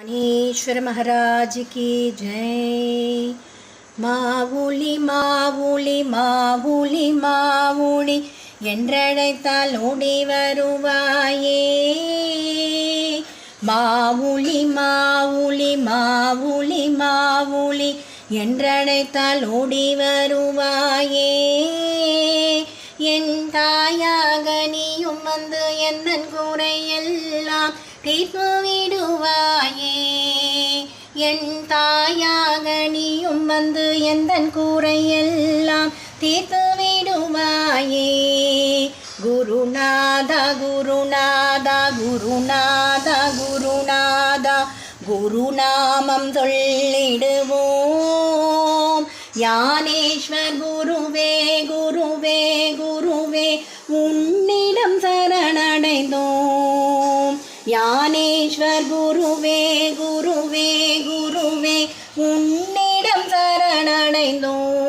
ஞானேஸ்வர மகாராஜ் கி ஜெய். மாவுளி மாவுளி மாவுளி மாவுளி என்றழைத்தால் ஓடி வருவாயே. மாவுளி மாவுளி மாவுளி மாவுளி என்றழைத்தால் ஓடி வருவாயே. என் தாயாக நீயும் வந்து எந்தன் குறையெல்லாம் தீர்ப்பு என் தாயாக நீயும் வந்து எந்தன் கூரையெல்லாம் தீர்த்து விடுவாயே? குருநாதா குருநாதா குருநாதா குருநாதா குருநாமம் சொல்லிடுவோம். யானேஸ்வர் குருவே குருவே குருவே உன்னிடம் சரணடைந்தோம். யானேஸ்வர் குருவே குரு No.